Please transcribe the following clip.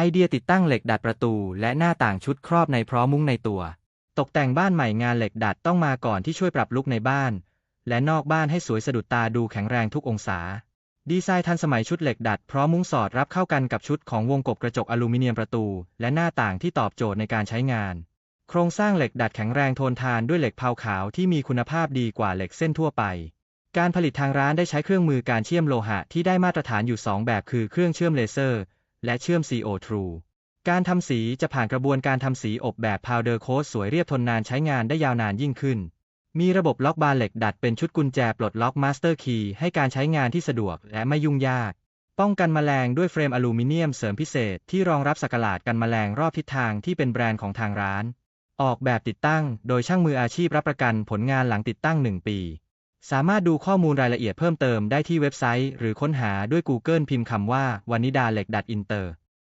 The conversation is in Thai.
ไอเดียติดตั้งเหล็กดัดประตูและหน้าต่างชุดครอบในพร้อมมุ้งในตัว ตกแต่งบ้านใหม่งานเหล็กดัดต้องมาก่อนที่ช่วยปรับลุกในบ้าน และนอกบ้านให้สวยสะดุดตาดูแข็งแรงทุกองศา ดีไซน์ทันสมัยชุดเหล็กดัดพร้อมมุ้งสอดรับเข้ากันกับชุดของวงกบกระจกอลูมิเนียมประตู และหน้าต่างที่ตอบโจทย์ในการใช้งาน โครงสร้างเหล็กดัดแข็งแรงทนทานด้วยเหล็กเผาขาวที่มีคุณภาพดีกว่าเหล็กเส้นทั่วไป การผลิตทางร้านได้ใช้เครื่องมือการเชื่อมโลหะที่ได้มาตรฐานอยู่ 2 แบบคือเครื่องเชื่อมเลเซอร์ และเชื่อม CO True การทำสีจะผ่านกระบวนการทำสีอบแบบ powder coat สวยเรียบทนนานใช้งานได้ยาวนานยิ่งขึ้น มีระบบล็อกบานเหล็กดัดเป็นชุดกุญแจปลดล็อก Master Key ให้การใช้งานที่สะดวกและไม่ยุ่งยาก ป้องกันแมลงด้วยเฟรมอลูมิเนียมเสริมพิเศษที่รองรับสักหลาดกันแมลงรอบทิศทางที่เป็นแบรนด์ของทางร้าน ออกแบบติดตั้ง โดยช่างมืออาชีพรับประกันผลงานหลังติดตั้ง 1 ปี สามารถดูข้อมูลรายละเอียดเพิ่มเติมได้ที่เว็บไซต์ หรือค้นหาด้วย Google พิมพ์คำว่า วานิดาเหล็กดัดอินเตอร์